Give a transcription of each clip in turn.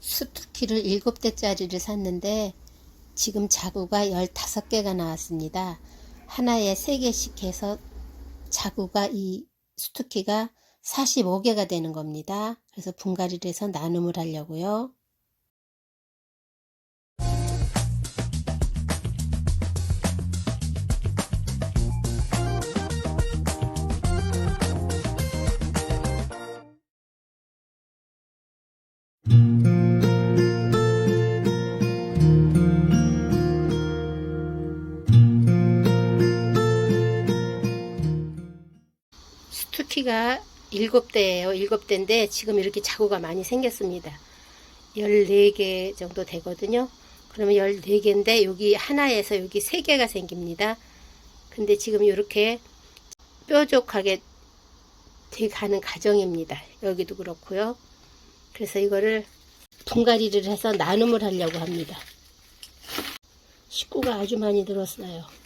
수투키를 7대짜리를 샀는데 지금 자구가 15개가 나왔습니다. 하나에 3개씩 해서 자구가 이 수투키가 45개가 되는 겁니다. 그래서 분갈이를 해서 나눔을 하려고요. 키가 7대예요. 7대인데 지금 이렇게 자구가 많이 생겼습니다. 14개 정도 되거든요. 그러면 14개인데 여기 하나에서 여기 3개가 생깁니다. 근데 지금 이렇게 뾰족하게 돼가는 과정입니다. 여기도 그렇고요. 그래서 이거를 분갈이를 해서 나눔을 하려고 합니다. 식구가 아주 많이 들었어요.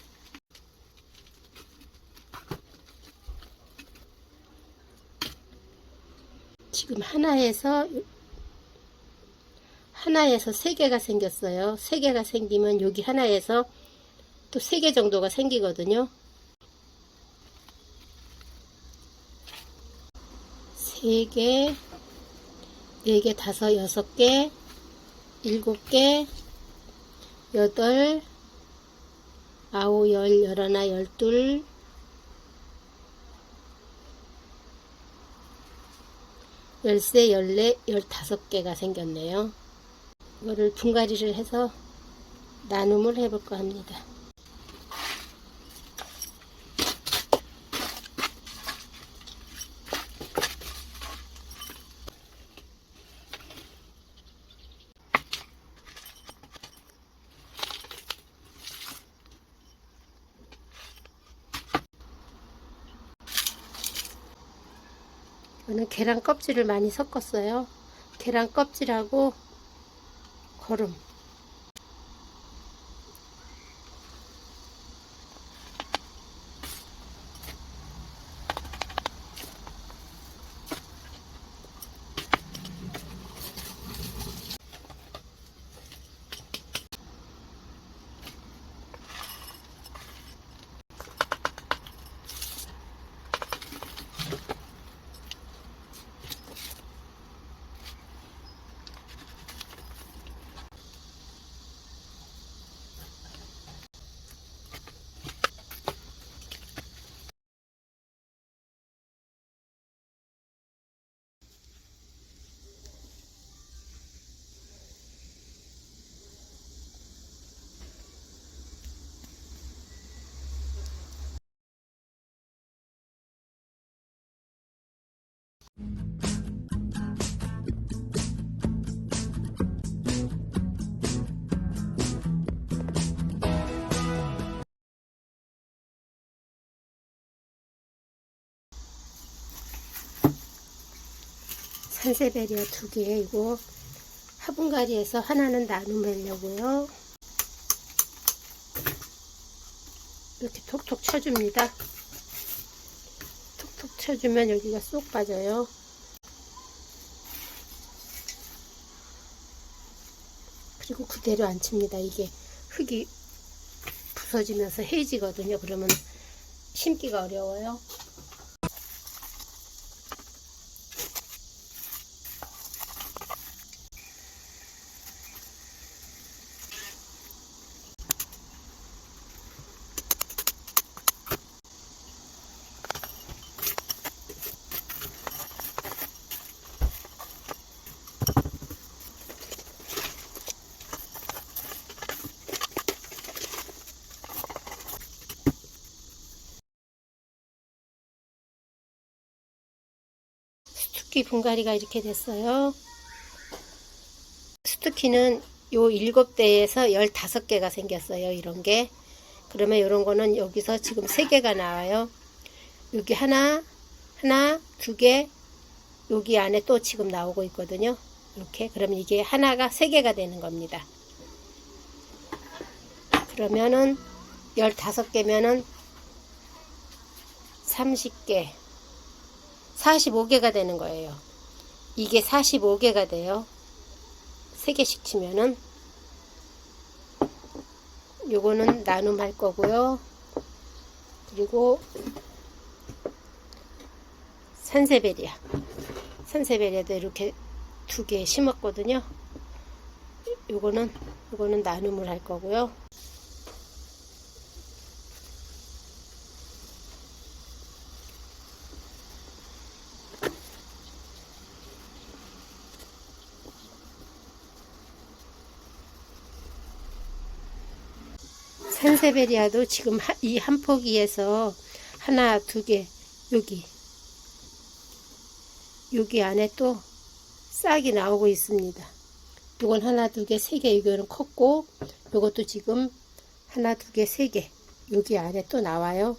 지금 하나에서 하나에서 세 개가 생겼어요. 세 개가 생기면 여기 하나에서 또 세 개 정도가 생기거든요. 세 개, 네 개, 다섯, 여섯 개, 일곱 개, 여덟, 아홉, 열, 열하나, 열둘, 열세, 열네, 열다섯 개가 생겼네요. 이거를 분갈이를 해서 나눔을 해볼까 합니다. 저는 계란 껍질을 많이 섞었어요. 계란 껍질하고 거름. 산세베리아 두 개, 이거 화분갈이에서 하나는 나눔하려고요. 이렇게 톡톡 쳐줍니다. 쳐주면 여기가 쏙 빠져요. 그리고 그대로 안 칩니다. 이게 흙이 부서지면서 해지거든요. 그러면 심기가 어려워요. 스투키 분갈이가 이렇게 됐어요. 스투키는 요 일곱 대에서 열다섯 개가 생겼어요. 이런 게. 그러면 이런 거는 여기서 지금 세 개가 나와요. 여기 하나, 하나, 두 개, 여기 안에 또 지금 나오고 있거든요. 이렇게. 그러면 이게 하나가 세 개가 되는 겁니다. 그러면은 열다섯 개면은 30개, 45개가 되는 거예요. 이게 45개가 돼요. 세 개씩 치면은 요거는 나눔할 거고요. 그리고 산세베리아. 산세베리아도 이렇게 두 개 심었거든요. 요거는 요거는 나눔을 할 거고요. 산세베리아도 지금 이 한 포기에서 하나, 두 개, 여기, 여기 안에 또 싹이 나오고 있습니다. 이건 하나, 두 개, 세 개, 이거는 컸고, 이것도 지금 하나, 두 개, 세 개, 여기 안에 또 나와요.